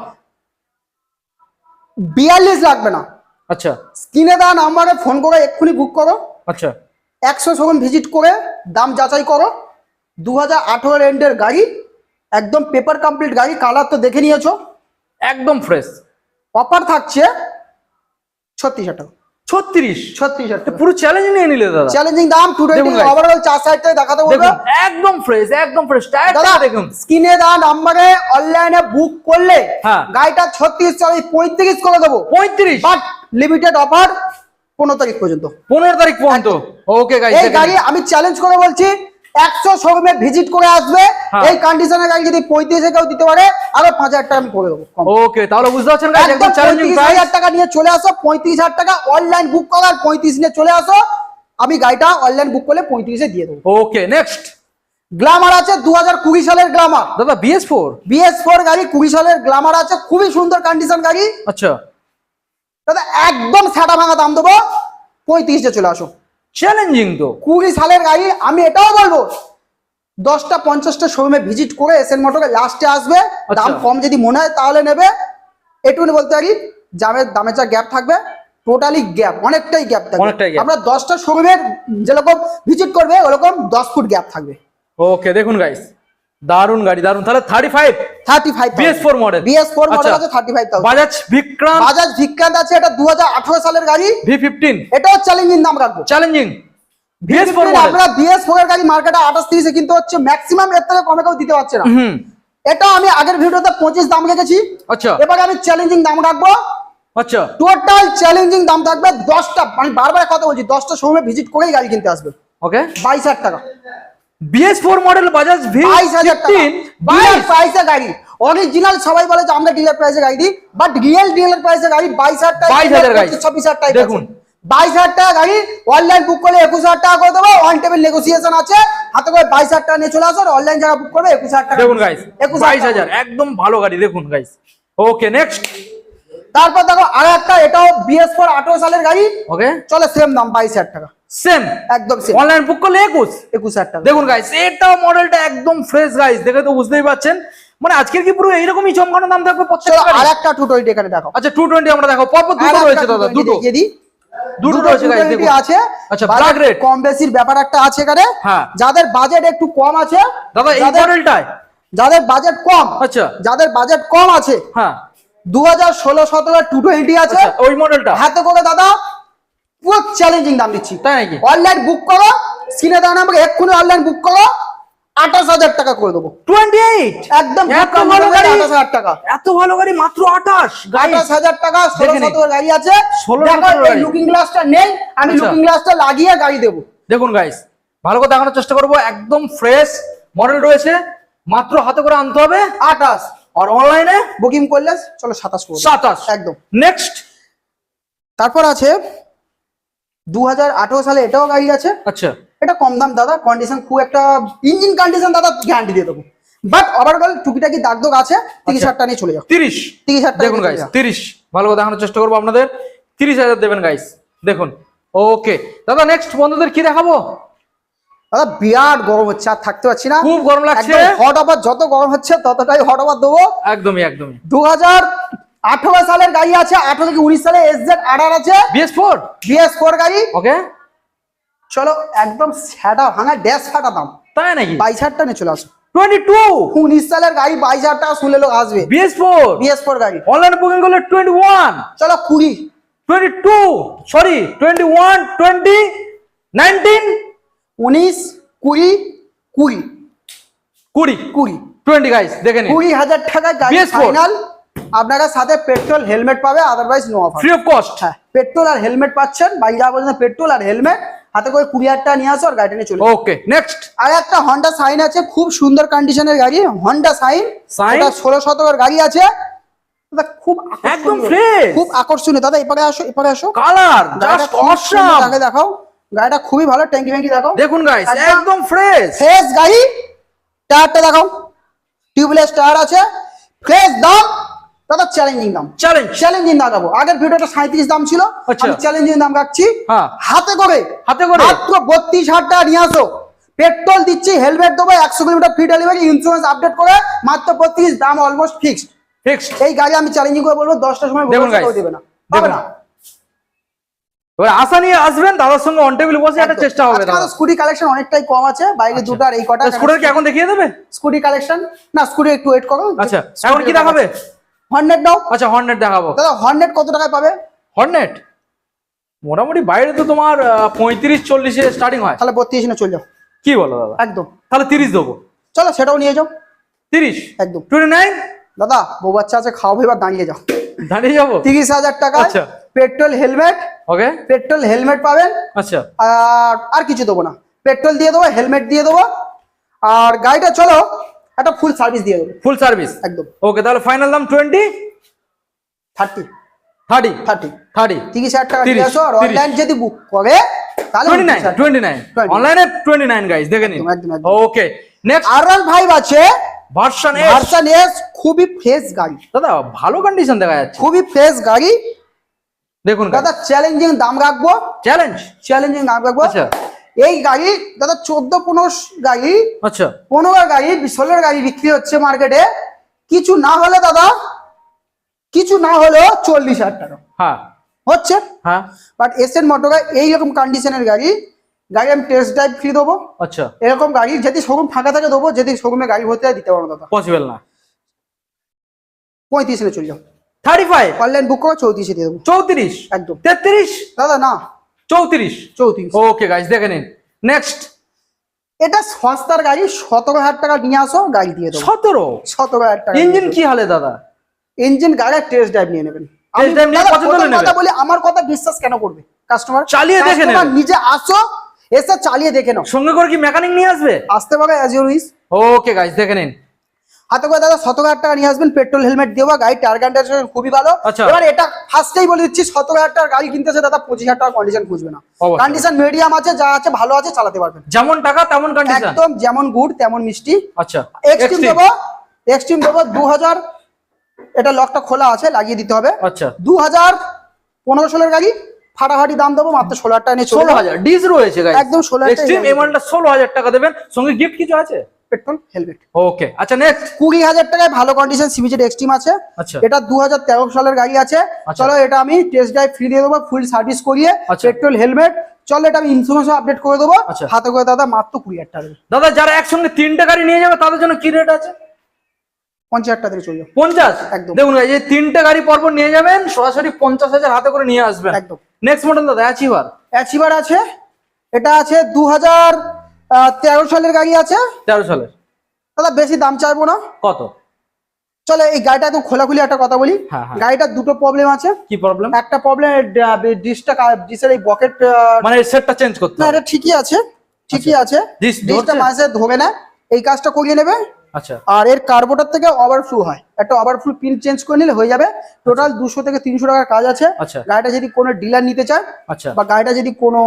বিয়াল্লিশ লাগবে না। আচ্ছা। স্ক্রিনে দেওয়া নাম্বারে ফোন করে এক্ষুনি বুক করো। আচ্ছা। একশো শোরুম ভিজিট করে দাম যাচাই করো। দু হাজার আঠেরো এন্ডের গাড়ি একদম পেপার কমপ্লিট গাড়ি কালার তো দেখে নিয়েছো। একদম ফ্রেশ অফার থাকছে ছত্রিশ হাজার টাকা। ছত্রিশ? ছত্রিশ হাজার পুরো চ্যালেঞ্জ নিয়ে নিলে দাদা। চ্যালেঞ্জিং দাম টু টোয়েন্টি ওভারঅল চার সাইড থেকে দেখাতে বলব। একদম ফ্রেশ একদম ফ্রেশ দাদা দেখুন। স্ক্রিনে দেওয়া নাম্বারে অনলাইনে বুক করলে হ্যাঁ। গাড়িটা ছত্রিশ পঁয়ত্রিশ করে দেবো। পঁয়ত্রিশ। বাট লিমিটেড অফার পনেরো তারিখ পর্যন্ত। পনেরো তারিখ পর্যন্ত? ওকে এই গাড়ি আমি চ্যালেঞ্জ করে বলছি একশো শোরুমে ভিজিট করে আসবে। হ্যাঁ। এই কন্ডিশনের গাড়ি যদি পঁয়ত্রিশে কেউ দিতে পারে আরও পাঁচ হাজার টাকা আমি করে দেবো। ওকে তাহলে বুঝতে পারছেন পঁয়ত্রিশ হাজার টাকা নিয়ে চলে আসো পঁয়ত্রিশ হাজার টাকা অনলাইন বুক করার পঁয়ত্রিশ নিয়ে চলে আসো। আমি গাড়িটা অনলাইন বুক করলে পঁয়ত্রিশে দিয়ে দেবো। ওকে নেক্সট গ্লামার আছে দু হাজার কুড়ি সালের গ্লামার দাদা বিএস ফোর বিএস ফোর গাড়ি কুড়ি সালের গ্লামার আছে খুবই সুন্দর কন্ডিশন গাড়ি। আচ্ছা। দাদা একদম ছাটা ভাঙা দাম দেবো। পঁয়ত্রিশে চলে আসো। চ্যালেঞ্জিং তো। কুড়ি সালের গাড়ি আমি এটাও বলব। দশটা পঞ্চাশটা শোরুমে ভিজিট করে এসএন মোটরে লাস্টে আসবে। দাম আচ্ছা। কম যদি মনে হয় তাহলে নেবে। এটুকুনি বলতে পারি দামের দামের যা গ্যাপ থাকবে টোটালি গ্যাপ অনেকটাই গ্যাপ থাকবে। আমরা দশটা শোরুমের যেরকম ভিজিট করবে ওরকম দশ ফুট গ্যাপ থাকবে। ওকে দেখুন গাইস দারুণ গাড়ি দারুণ তাহলে thirty five thirty five BS4 model। BS four model. আছে থার্টি ফাইভ বাজাজ বিক্রান্ত বাজাজ ভিক্রান্ত আছে এটা দুহাজার আঠেরো সালের গাড়ি। ভি ফিফটিন এটাও চ্যালেঞ্জিং দাম রাখব। চ্যালেঞ্জিং বিএস ফোর V15 আপনারা বিএস ফোর এর গাড়ি মার্কেটে কিনতে হচ্ছে ম্যাক্সিমাম এর থেকে কমে কেউ দিতে পারছে না। হুম। এটা আমি আগের ভিডিওতে পঁচিশ দাম রেখেছি। আচ্ছা। এবারে আমি চ্যালেঞ্জিং দাম রাখব। আচ্ছা। টোটাল চ্যালেঞ্জিং দাম থাকবে দশটা আমি বারবার কথা বলছি দশটা শোরুমে ভিজিট করেই গাড়ি কিনতে আসবে। ওকে বাইশ হাজার টাকা। BS four model Bajaj V বাইশ হাজার টাকা। ফিফটিন ডিলার প্রাইসে গাড়ি। অরিজিনাল সবাই বলে যে আমরা ডিলার প্রাইসে গাড়ি দিই বাট রিয়েল ডিলার প্রাইসে গাড়ি বাইশ হাজার টাকা 22,000 গাড়ি। ছাব্বিশ হাজার টাকা দেখুন। বাইশ হাজার টাকা গাড়ি অনলাইন বুক করলে একুশ হাজার টাকা করে দেবো অন টেবিল নেগোসিয়েশন আছে। হাতে করে বাইশ হাজার টাকা নিয়ে চলে আসো অনলাইন যারা বুক করবে একুশ হাজার টাকা দেখুন গাইস একুশ বাইশ হাজার একদম ভালো গাড়ি দেখুন গাইস ওকে নেক্সট তারপর দেখো আর একটা এটাও বিএস ফোর আঠারো সালের গাড়ি। ওকে চলে সেম দাম বাইশ হাজার টাকা। সেম একদম সেম অনলাইন বুক করলে একুশ। একুশ হাজার টাকা। দেখুন গাইস এটা মডেলটা একদম ফ্রেশ গাইস দেখে তো বুঝতেই পারছেন মানে আজকের কি পুরো এইরকমই চমকানো দাম থাকবে প্রত্যেকটা আর একটা টু টোয়েন্টি এখানে দেখো। আচ্ছা টু টোয়েন্টি আমরা দেখো। পরপর দুটো রয়েছে দাদা দুটো। দুটো রয়েছে গাইস দেখুন। আছে। আচ্ছা ব্ল্যাক রেড কম বেশির ব্যাপার একটা আছে এখানে। হ্যাঁ। যাদের বাজেট একটু কম আছে দাদা এই যাদের- মডেলটায় যাদের বাজেট কম আচ্ছা। যাদের বাজেট কম আছে হ্যাঁ। দু হাজার ষোলো সতেরো টু টোয়েন্টি আছে। আচ্ছা ওই মডেলটা হাতে করে দাদা চ্যালেঞ্জিং দাম দিচ্ছি। তাই নাকি? অনলাইন বুক করো স্ক্রিনে দেওয়া নাম্বার এক্ষুনি অনলাইন বুক করো আঠাশ হাজার টাকা করে দেবো। টোয়েন্টি এইট একদম এত ভালো গাড়ি? আঠাশ হাজার টাকা। এত ভালো গাড়ি মাত্র আঠাশ গাড়ি আঠাশ হাজার টাকা ষোলো সতেরো গাড়ি আছে। 16 দেখো, 17 এই গাড়ি। লুকিং গ্লাসটা নেই আমি আচ্ছা। লুকিং গ্লাসটা লাগিয়ে গাড়ি দেবো। দেখুন গাইস ভালো করে দেখানোর চেষ্টা করব। একদম ফ্রেশ মডেল রয়েছে। মাত্র হাতে করে আনতে হবে। আঠাশ। আর অনলাইনে বুকিং করলে চলো সাতাশ সাতাশ। একদম। নেক্সট তারপর আছে দু হাজার আঠেরো সালে এটাও গাড়ি আছে। আচ্ছা। এটা কম দাম দাদা। কন্ডিশন খুব একটা ইঞ্জিন কন্ডিশন দাদা গ্যারান্টি দিয়ে দেবো। বাট ওভারঅল টুকিটাকি দাগ দাগ আছে তিরিশ। হাজার নিয়ে চলে যাও। তিরিশ। তিরিশ হাজার দেখুন গাইস তিরিশ। ভালো করে দেখানোর চেষ্টা করব আপনাদের। তিরিশ হাজার দেবেন গাইস দেখুন। ওকে দাদা নেক্সট বন্ধুদের কি দেখাবো? দাদা বিরাট গরম হচ্ছে আর থাকতে পারছি না। খুব গরম লাগছে। হট অফার যত গরম হচ্ছে ততটাই হট অফার দেবো। একদমই একদমই। দু হাজার আঠারো সালের গাড়ি আছে আঠারো থেকে উনিশ সালে এস জেড আঠার আছে। বিএস ফোর বিএস ফোর গাড়ি। ওকে চলো একদম স্যাটা ভাঙা ড্যাশ ফাটা দাম। তাই নাকি? বাইশ হাজার টাকা চলে আসো। টোয়েন্টি টু উনিশ সালের গাড়ি বাইশ হাজার টাকা শুনলে লোক আসবে। বিএস ফোর বিএস ফোর গাড়ি। অনলাইন বুকিং করলে টোয়েন্টি ওয়ান চলো কুড়ি। Twenty two sorry twenty one twenty nineteen উনিশ কুড়ি কুড়ি। কুড়ি। কুড়ি। টোয়েন্টি গাইস দেখে নিন। কুড়ি হাজার টাকা গাড়ি ফাইনাল আপনারা সাথে পেট্রোল হেলমেট পাবে otherwise no offer free of cost হ্যাঁ পেট্রোল আর হেলমেট পাচ্ছেন বাইরে যাওয়া পর্যন্ত পেট্রোল আর হেলমেট হাতে করে কুড়ি হাজার টাকা নিয়ে আসো আর গাড়িটা নিয়ে চলে ওকে নেক্সট আর একটা হন্ডা সাইন আছে খুব সুন্দর কন্ডিশনের গাড়ি হন্ডা সাইন? এটা ষোলো শতকের গাড়ি আছে। খুব একদম fresh। খুব আকর্ষণীয়। দাদা এপারে আসো এপারে আসো। কালার জাস্ট অসাম আগে দেখাও। গাড়িটা খুবই ভালো ট্যাঙ্কি ফ্যাঙ্কি দেখো দেখুন গাইস একদম- ফ্রেশ ফ্রেশ গাড়ি। টায়ারটা দেখো টিউবলেস টায়ার আছে। ফ্রেশ দাম দাদা চ্যালেঞ্জিং দাম। চ্যালেঞ্জ চ্যালেঞ্জিং দাম দেখাবো আগের ভিডিওটা সাঁত্রিশ দাম ছিল। আচ্ছা। আমি চ্যালেঞ্জিং দাম রাখছি। হ্যাঁ। হাতে করে। হাতে করে? মাত্র বত্রিশ হাজার টাকা নিয়ে আসো। পেট্রোল দিচ্ছি হেলমেট দেবো একশো kilometre free delivery insurance update করে মাত্র বত্রিশ দাম অলমোস্ট ফিক্সড ফিক্সড এই গাড়ি আমি চ্যালেঞ্জিং করে বলব দশটার সময় দেবে না। হবে না। এবার আশা নিয়ে আসবেন দাদার সঙ্গে অন টেবিল বসে একটা চেষ্টা হবে দাদা। স্কুটি কালেকশন অনেকটাই কম আছে বাইরে দুটো আর এই কটা স্কুটার কি এখন দেখিয়ে দেবে? স্কুটি কালেকশন না স্কুটি একটু ওয়েট করো। আচ্ছা এখন কি দেখাবে? হর্নেট দাও। আচ্ছা হর্নেট দেখাবো। দাদা হর্নেট কত টাকায় পাবে? হর্নেট মোটামুটি বাইরে তো তোমার পঁয়ত্রিশ চল্লিশে স্টার্টিং হয়। তাহলে বত্রিশ না চলে যাও। কি বলো দাদা? একদম। তাহলে তিরিশ দেবো। চলো সেটাও নিয়ে যাও। তিরিশ? একদম। টোয়েন্টি নাইন দাদা বউ বাচ্চা আছে খাওয়াবো এবার দাঁড়িয়ে যাও। দাঁড়িয়ে যাব? তিরিশ হাজার টাকা আচ্ছা। Petrol helmet. Okay. Petrol helmet পাবেন। আচ্ছা। আর আর কিছু দেবো না। পেট্রোল দিয়ে দেবো হেলমেট দিয়ে দেবো। আর গাড়িটা চলো একটা ফুল সার্ভিস দিয়ে দেবো। ফুল সার্ভিস একদম। ওকে তাহলে ফাইনাল দাম twenty thirty thirty thirty thirty তিরিশ হাজার টাকা দিয়ে আসো আর অনলাইন যদি বুক করে তাহলে টোয়েন্টি নাইন টোয়েন্টি নাইন 29 অনলাইনে টোয়েন্টি নাইন দেখে নিন। ওকে নেক্সট আর ওয়ান ফাইভ আছে। ভার্সন এ ভার্সন এস খুবই ফ্রেশ গাড়ি। দাদা ভালো কন্ডিশন দেখা যাচ্ছে। খুবই ফ্রেশ গাড়ি। দেখুন দাদা চ্যালেঞ্জিং দাম রাখব। চ্যালেঞ্জ চ্যালেঞ্জিং দাম রাখব। আচ্ছা। এই গাড়ি দাদা চোদ্দ পনেরো গাড়ি আচ্ছা। পনেরো গাড়ি ষোলোর গাড়ি বিক্রি হচ্ছে মার্কেটে কিছু না হলে দাদা কিছু না হলেও চল্লিশ হাজার টাকা। হ্যাঁ। হচ্ছে? হ্যাঁ। বাট এস এন মোটর এইরকম কন্ডিশনের গাড়ি গাড়ি আমি টেস্ট ড্রাইভ ফ্রি দেবো। আচ্ছা। এরকম গাড়ি যদি শোরুম ফাঁকা থাকে দেবো যদি শোরুমে গাড়ি ভর্তি হয় দিতে পারব দাদা। পসিবল না। পঁয়ত্রিশে চলে যাও। থার্টি ফাইভ অনলাইন বুক করো চৌত্রিশে দিয়ে দেবো। চৌত্রিশ? একদম। তেত্রিশ? দাদা না। চৌত্রিশ। চৌত্রিশ। ওকে গাইস দেখে নিন। নেক্সট এটা সস্তার গাড়ি সতেরো হাজার টাকা নিয়ে আসো গাড়ি দিয়ে দেবো। সতেরো? সতেরো হাজার টাকা ইঞ্জিন কি হালে দাদা? ইঞ্জিন গাড়ির টেস্ট ড্রাইভ নিয়ে নেবেন। কথা বলি আমার কথা বিশ্বাস কেন করবে? কাস্টমার চালিয়ে দেখে। নিজে আসো এসে চালিয়ে দেখে নাও। সঙ্গে করে কি মেকানিক নিয়ে আসবে? আসতে পারে as your wish okay guys দেখে নিন। হাতে করে দাদা সতেরো হাজার টাকা নিয়ে আসবেন পেট্রোল হেলমেট দেওয়া গাড়ি কন্ডিশন খুবই ভালো। আচ্ছা। এবার এটা ফার্স্টেই বলে দিচ্ছি সতেরো হাজার টাকার গাড়ি কিনতেছে দাদা পঁচিশ হাজার টাকা কন্ডিশন খুঁজবে না। কন্ডিশন মিডিয়াম আছে যা আছে ভালো আছে চালাতে পারবেন। যেমন টাকা তেমন কন্ডিশন একদম যেমন গুড় তেমন মিষ্টি। আচ্ছা এক্সট্রিম দেবো এক্সট্রিম দেবো দু হাজার এটা লকটা খোলা আছে লাগিয়ে দিতে হবে। আচ্ছা। দু হাজার পনেরো ষোলোর গাড়ি ফাটাফাটি দাম দেবো মাত্র ষোলো হাজার টাকা নিয়ে ষোলো হাজার ডিস রয়েছে একদম 16,000 এক্সট্রিম ষোলো হাজার টাকা দেবেন সঙ্গে গিফট কিছু আছে? পেট্রোল হেলমেট ওকে আচ্ছা নেক্সট কুড়ি হাজার টাকায় ভালো কন্ডিশন সিবিজেড এক্সট্রিম আছে আচ্ছা। এটা দু হাজার তেরো সালের গাড়ি আছে আচ্ছা। চলো এটা আমি টেস্ট ড্রাইভ ফ্রি দিয়ে দেবো ফুল সার্ভিস করিয়ে আচ্ছা। পেট্রোল হেলমেট চলো এটা আমি ইন্স্যুরেন্স আপডেট করে দেবো আচ্ছা। হাতে করে দাদা মাত্র কুড়ি হাজার টাকা দাদা যারা একসঙ্গে তিনটে গাড়ি নিয়ে যাবে তাদের জন্য কি রেট আছে পঞ্চাশ টাকা থেকে চলে যাও পঞ্চাশ একদম। দেখুন এই তিনটে গাড়ি পরপর নিয়ে যাবেন সরাসরি পঞ্চাশ হাজার হাতে করে নিয়ে আসবেন একদম। নেক্সট মডেল দাদা অ্যাচিভার অ্যাচিভার আছে এটা আছে দু হাজার তেরো সালের গাড়ি আছে? তেরো সালের। দাদা বেশি দাম চাইব না। কত? চলো এই গাড়িটা একদম খোলাখুলি একটা কথা বলি। হ্যাঁ, হ্যাঁ। গাড়িটার দুটো প্রবলেম আছে। কি প্রবলেম একটা প্রবলেম ডিসটা ডিসের এই বকেট মানে সেটটা চেঞ্জ করতে না হবে। এটা ঠিকই আছে ঠিকই আছে। ডিস ডিসটা মাঝে ধোবে না। এই কাজটা করিয়ে নেবে। আচ্ছা। আর এর কার্বোটার থেকে ওভারফ্লো হয়। একটা ওভারফ্লো পিন চেঞ্জ করে নিলে হয়ে যাবে। টোটাল দুশো থেকে তিনশো টাকার কাজ আছে। আচ্ছা। গাড়িটা যদি কোনো ডিলার নিতে চায় আচ্ছা। বা গাড়িটা যদি কোনো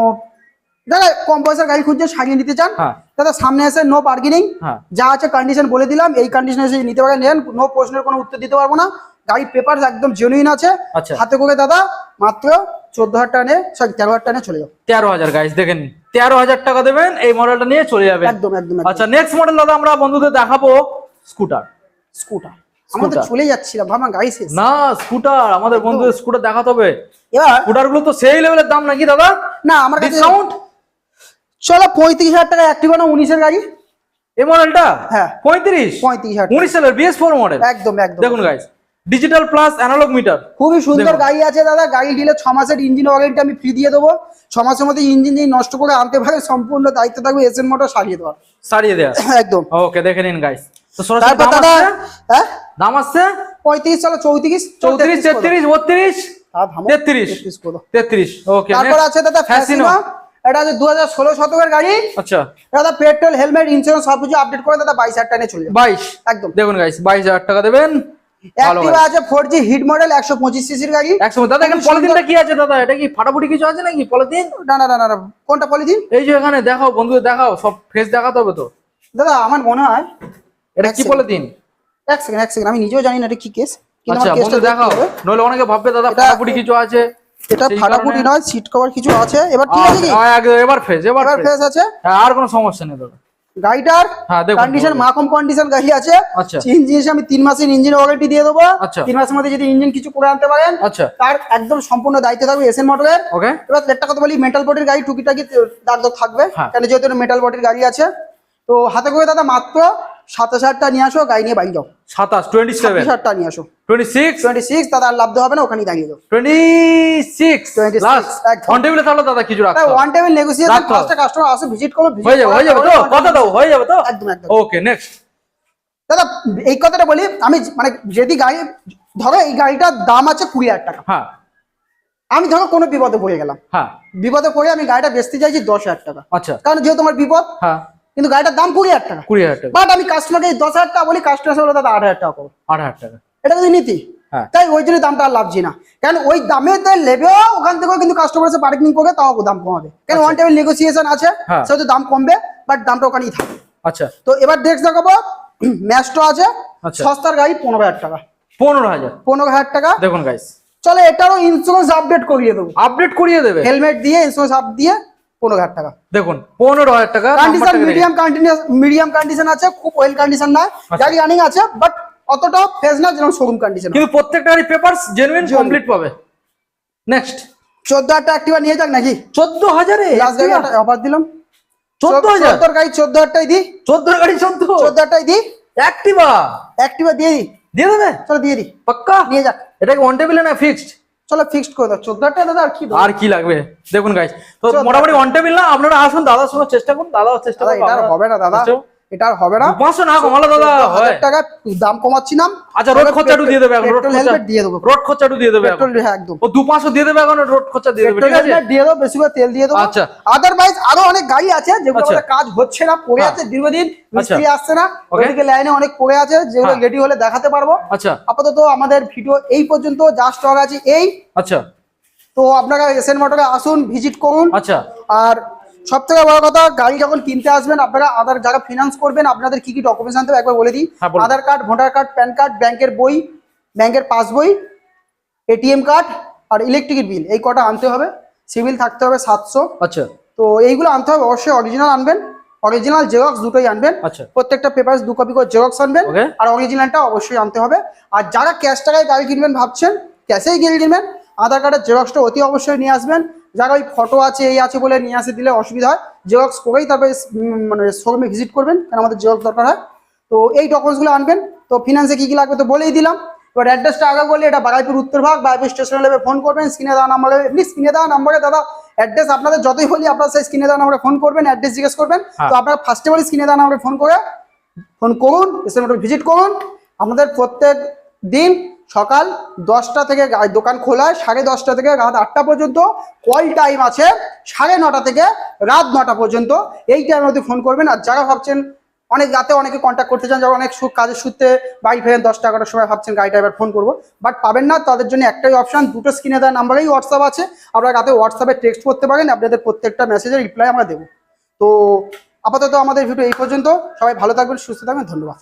দাদা কম পয়সার গাড়ি খুঁজছে সারিয়ে নিতে চান? হ্যাঁ। দাদা সামনে এসে নো পার্কিং হ্যাঁ। যা আছে কন্ডিশন বলে দিলাম এই কন্ডিশনে এসে নিতে পারেন নেন নো প্রশ্নের কোনো উত্তর দিতে পারব না। গাড়ি পেপার একদম জেনুইন আছে। আচ্ছা। হাতে করে দাদা মাত্র চোদ্দ হাজার টাকা নিয়ে সরি তেরো হাজার টাকা নিয়ে চলে যাও। তেরো হাজার গাইস দেখেন তেরো হাজার টাকা দেবেন এই মডেলটা নিয়ে চলে যাবেন। একদম একদম। আচ্ছা নেক্সট মডেল দাদা আমরা বন্ধুদের দেখাবো স্কুটার স্কুটার আমাদের। চলে যাচ্ছিলাম ভাবলাম গাড়ি শেষ। না স্কুটার আমাদের বন্ধুদের স্কুটার দেখাতে হবে। এবার স্কুটারগুলো তো সেই লেভেলের দাম নাকি দাদা? না আমার কাছে ডিসকাউন্ট চলো পঁয়ত্রিশ হাজার টাকা অ্যাক্টিভা উনিশের গাড়ি এই মডেলটা হ্যাঁ। পঁয়ত্রিশ? পঁয়ত্রিশ হাজার উনিশ সালের বিএস ফোর মডেল একদম একদম। দেখুন guys digital plus analog meter খুবই সুন্দর গাড়ি আছে দাদা গাড়ি দিলে ছ মাসের ইঞ্জিন ওয়ারেন্টি আমি ফ্রি দিয়ে দেবো। ছ মাসের মধ্যে ইঞ্জিন যদি নষ্ট করে আনতে পারে সম্পূর্ণ দায়িত্ব থাকবে এসএন মোটর সারিয়ে দেওয়ার। সারিয়ে দেয়া একদম। ওকে দেখে নিন গাইস তো তারপর দাদা হ্যাঁ? দাম আসছে? পঁয়ত্রিশ চলো চৌত্রিশ চৌত্রিশ তেত্রিশ বত্রিশ? তেত্রিশ। তেত্রিশ ওকে তারপর আছে দাদা ফ্যাসিনো এটা আছে দু হাজার ষোলো শতকের গাড়ি। আচ্ছা। দাদা পেট্রোল হেলমেট ইন্স্যুরেন্স সব কিছু আপডেট করে দাদা বাইশ হাজার টাকা চলে বাইশ? একদম। দেখুন গাইস বাইশ হাজার টাকা দেবেন। অ্যাক্টিভা আছে ফোর জি হিট মডেল একশো পঁচিশ সিসির গাড়ি। একশো দাদা এখানে পলিথিনটা কি আছে দাদা? এটা কি ফাটাফুটি কিছু আছে নাকি? পলিথিন? না না না না কোনটা পলিথিন? এই যে এখানে দেখাও বন্ধুদের দেখাও সব ফেস দেখাতে হবে তো। দাদা আমার মনে হয় এটা কি। পলিথিন? এক সেকেন্ড এক সেকেন্ড আমি নিজেও জানি না এটা কি কেস কিন্তু আচ্ছা আমার কেসটা বন্ধু দেখাও। নইলে অনেকে ভাববে দাদা ফাটাফুটি কিছু আছে। এটা ফাটাফুটি নয় সিট কভার কিছু আছে। এবার ঠিক আছে কি? আ- আ- একদম, এবার ফেস এবার ফেস আছে? আর কোনো সমস্যা নেই দাদা। গাড়িটার হ্যাঁ, কন্ডিশন দেখুন। মাকম কন্ডিশন গাড়ি আছে। আচ্ছা। ইঞ্জিন আমি তিন মাসের ইঞ্জিন ওয়ারেন্টি দিয়ে দেবো। আচ্ছা। তিন মাসের মধ্যে যদি ইঞ্জিন কিছু করে আনতে পারেন আচ্ছা। তার একদম সম্পূর্ণ দায়িত্ব থাকবে এসএন মোটরের ওকে এবার একটা কথা বলি মেটাল বডির গাড়ি টুকিটাকি দাগ থাকবে। হ্যাঁ। কেন যেহেতু মেটাল বডির গাড়ি আছে। তো হাতে করে দাদা মাত্র সাতাশ হাজারটা নিয়ে আসো গাড়ি নিয়ে বাড়ি যাও। সাতাশ টোয়েন্টি সেভেন হাজারটা নিয়ে আসো। টোয়েন্টি সিক্স টোয়েন্টি সিক্স দাদা আর লাভতে হবে না ওখানেই দাঁড়িয়ে যাও। টোয়েন্টি সিক্স 26, লাস্ট একদম। টেবিলে তাহলে দাদা কিছু হবে। ওয়ান টেবিল নেগোসিয়েশন পাঁচটা কাস্টমার আসো ভিজিট করো হয়ে যাবে হয়ে যাবে তো? কথা দাও হয়ে যাবে তো? একদম একদম। ওকে নেক্সট দাদা এই কথাটা বলি আমি মানে যদি গাড়ি ধরো এই গাড়িটার দাম আছে কুড়ি হাজার টাকা। হ্যাঁ। আমি ধরো কোনো বিপদে পড়ে গেলাম। হ্যাঁ। বিপদে পড়ে আমি গাড়িটা বেচতে চাইছি দশ হাজার টাকা। আচ্ছা। কারণ যেহেতু আমার বিপদ হ্যাঁ। কিন্তু গাড়িটার দাম কুড়ি হাজার টাকা। কুড়ি হাজার টাকা। বাট আমি কাস্টমারকে দশ হাজার টাকা বলি কাস্টমার বলে দাদা আট হাজার টাকা করো। আট হাজার টাকা। এটা যদি নীতি হ্যাঁ। তাই ওই জন্য দামটা আর লাভছি না। কারণ ওই দামে তো লেবেও ওখান থেকেও কিন্তু কাস্টমার এসে বার্গেনিং করে তাও দাম কমাবে। কারণ ওয়ান টেবিল নেগোসিয়েশন আছে হ্যাঁ। সেহেতু দাম কমবে বাট দামটা ওখানেই থাকবে। আচ্ছা। তো এবার ডেক্স দেখাবো ম্যাস্টো আছে আচ্ছা। সস্তার গাড়ি পনেরো হাজার টাকা। পনেরো হাজার। পনেরো হাজার টাকা। দেখুন গাইস চলো এটারও ইন্স্যুরেন্স আপডেট করিয়ে দেবো। আপডেট করিয়ে দেবে। হেলমেট দিয়ে ইন্স্যুরেন্স আপ দিয়ে পনেরো হাজার টাকা। দেখুন পনেরো হাজার টাকা condition medium continuous medium condition আছে খুব ওয়েল কন্ডিশন না। গাড়ি রানিং আছে বাট অতটাও ফেজ না যেরকম শোরুম কন্ডিশন কিন্তু প্রত্যেকটারই পেপারস জেনুইন। কমপ্লিট পাবে। নেক্সট চোদ্দ হাজার টাকা অ্যাক্টিভা নিয়ে যাক নাকি? চোদ্দ হাজারে লাস্ট গাড়ি অফার দিলাম। চোদ্দ হাজার? গাড়ি চোদ্দ হাজারটাই দিই। চোদ্দ গাড়ি চোদ্দ? চোদ্দ হাজারটাই দিই। অ্যাক্টিভা অ্যাক্টিভা দিয়ে দিই। দিয়ে দেবে? চলো দিয়ে দিই। পাক্কা? নিয়ে যাক। এটা কি ওয়ান টেবিলে না ফিক্সড চলো ফিক্সড করে দাও। চোদ্দ টাকা দাদা আর কি আর কি লাগবে? দেখুন গাইস তো মোটামুটি অন টেবিল না আপনারা আসুন দাদার সঙ্গে চেষ্টা করুন দাদাও চেষ্টা করুন হবে না দাদা। এটা হবে না। পাঁচশো না কমালো দাদা হয়। টাকা দাম কমাচ্ছি না আচ্ছা রোড খরচাটু দিয়ে দেবে এখন রোড খরচা দিয়ে দেবো। রোড খরচাটু দিয়ে দেবে পেট্রোল হ্যাঁ একদম। ও দু পাঁচশো দিয়ে দেবে এখন রোড খরচা দিয়ে দেবে ঠিক আছে? দিয়ে দেবো বেশি করে তেল দিয়ে দেবো। আচ্ছা। আদারওয়াইজ আরও অনেক গাড়ি আছে যেগুলো আচ্ছা। আমাদের কাজ হচ্ছে না পড়ে হ্যাঁ। আছে দীর্ঘদিন মিস্ত্রি আসছে না. ওইদিকে লাইনে অনেক পড়ে আছে যেগুলো হ্যাঁ। রেডি হলে দেখাতে পারব। আচ্ছা। আপাতত আমাদের ভিডিও এই পর্যন্ত যা স্টক আছে এই। আচ্ছা। তো আপনারা এসএন মোটরে আসুন ভিজিট করুন। আচ্ছা। আর সব থেকে বড় কথা গাড়ি যখন কিনতে আসবেন আপনারা আধার যারা ফিনান্স করবেন আপনাদের কি কি ডকুমেন্টস আনতে হবে একবার বলে দিই। হ্যাঁ, Aadhaar card voter card PAN card ব্যাংকের বই ব্যাংকের পাসবই এটিএম কার্ড আর ইলেকট্রিক বিল এই কটা আনতে হবে। সিভিল থাকতে হবে সাতশো। আচ্ছা। তো এইগুলো আনতে হবে অবশ্যই অরিজিনাল আনবেন। অরিজিনাল জেরক্স দুটোই আনবেন। আচ্ছা। প্রত্যেকটা পেপার দু কপি করে জেরক্স আনবেন। আর অরিজিনালটা অবশ্যই আনতে হবে। আর যারা ক্যাশ টাকায় গাড়ি কিনবেন ভাবছেন ক্যাশেই গাড়ি কিনবেন আধার কার্ডের জেরক্সটা অতি অবশ্যই নিয়ে আসবেন। যারা ওই ফটো আছে এই আছে বলে নিয়ে আসে দিলে অসুবিধা হয়। জেরক্স করেই তারপরে মানে শোরুমে ভিজিট করবেন কারণ আমাদের জেরক্স দরকার হয়। তো এই ডকুমেন্টসগুলো আনবেন। তো ফিনান্সে কী কী লাগবে তো বলেই দিলাম। এবার অ্যাড্রেসটা আগে বললে এটা বাগাইপুর উত্তরভাগ বাগাইপুর স্টেশনে নেবে ফোন করবেন স্ক্রিনে দেওয়া নাম্বারে এমনি স্ক্রিনে দেওয়া নাম্বারে দাদা অ্যাড্রেস আপনাদের যতই বলি আপনারা সেই স্ক্রিনে দেওয়া নাম্বারে ফোন করবেন অ্যাড্রেস জিজ্ঞেস করবেন। হ্যাঁ। তো আপনারা ফার্স্টে বলি স্ক্রিনে দেওয়া নাম্বারে ফোন করে ফোন করুন এসে ভিজিট করুন। আমাদের প্রত্যেক দিন সকাল দশটা থেকে দোকান খোলা হয় সাড়ে দশটা থেকে রাত আটটা পর্যন্ত। কল টাইম আছে সাড়ে নটা থেকে রাত নটা পর্যন্ত। এই টাইমের মধ্যে ফোন করবেন। আর যারা ভাবছেন অনেক রাতে অনেকে কন্ট্যাক্ট করতে চান, যারা অনেক কাজের সূত্রে বাড়ি ফেরেন দশটা এগারোটার সময় ভাবছেন, গাড়িটা এবার ফোন করব। বাট পাবেন না, তাদের জন্য একটাই অপশান দুটো স্ক্রিনে দেওয়া নাম্বারেই হোয়াটসঅ্যাপ আছে। আপনারা রাতে হোয়াটসঅ্যাপে টেক্সট করতে পারেন, আপনাদের প্রত্যেকটা মেসেজের রিপ্লাই আমরা দেবো। তো আপাতত আমাদের ভিডিও এই পর্যন্ত। সবাই ভালো থাকবেন, সুস্থ থাকবেন, ধন্যবাদ।